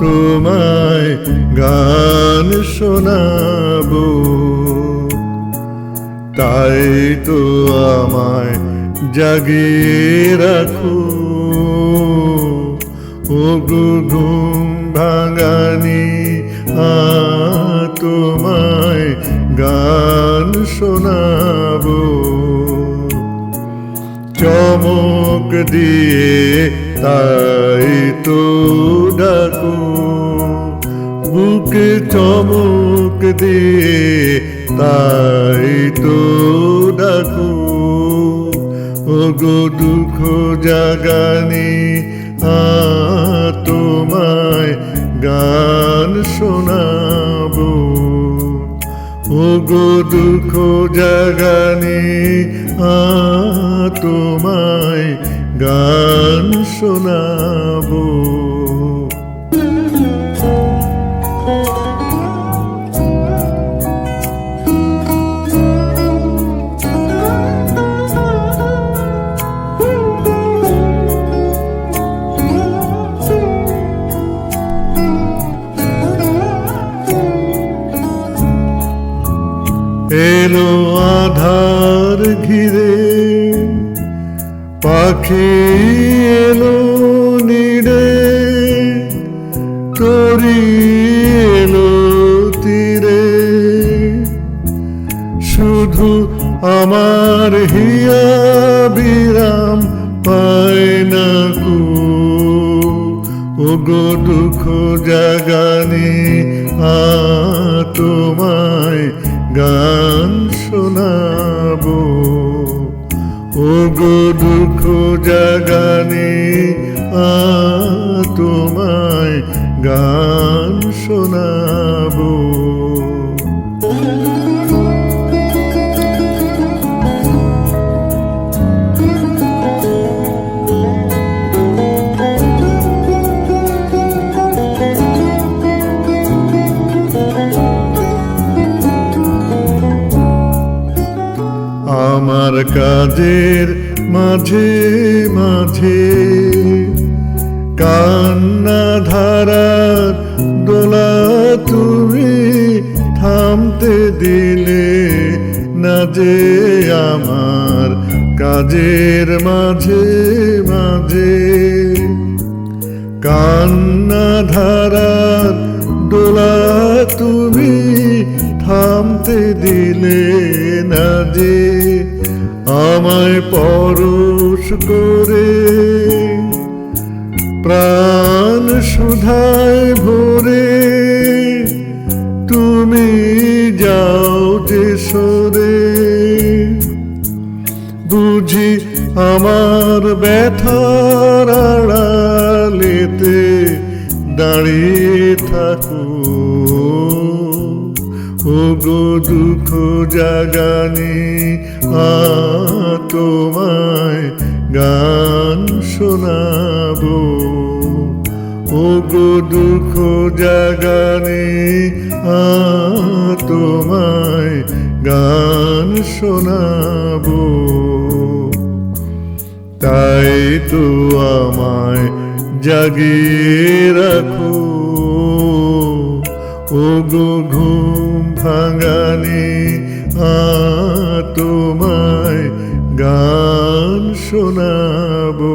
তোমায় গান শোনাবো। তাই তো আমায় জাগিয়ে রাখো। ও গো ঘুম ভাঙানি আ তোমায় গান শোনাবো। চমক দিয়ে তাই তো ডাকো। বুকে চমক দিয়ে তাই তো ডাকো। ও গো দুঃখ জাগানি তোমায় গান শোনাবো। গো দুঃখ জাগানি তোমায় গান শোনাবো। এলো আধার ঘিরে পাখি এলো নিড়ে, তরি এলো তীরে। শুধু আমার হিয়া বিরাম পায় না কু, ও গো দুঃখ জাগানি আ তোমায় গান শোনাব। ও গো দুঃখ জাগানি আ তোমায় গান শোনাবো আমার কাজের মাঝে মাঝে কান্না ধারার দোলা তুমি থামতে দিলে না যে আমার কাজের মাঝে মাঝে কান্না ধারার দোলা তুমি থামতে দিলে না যে আমায় পরশ করে। প্রাণ সুধায় ভরে তুমি যাও যে সরে। বুঝি আমার ব্যথার আড়ালেতে দাঁড়িয়ে থাকো। ও গো দুঃখ জাগানি আ তোমায় গান শোনাবো। ও গো দুঃখ জাগানি আ তোমায় গান শোনাবো। তাই তো আমায় জাগিয়ে রাখো। ও গো ঘুম ভাঙানি আ তোমায় গান শোনাবো।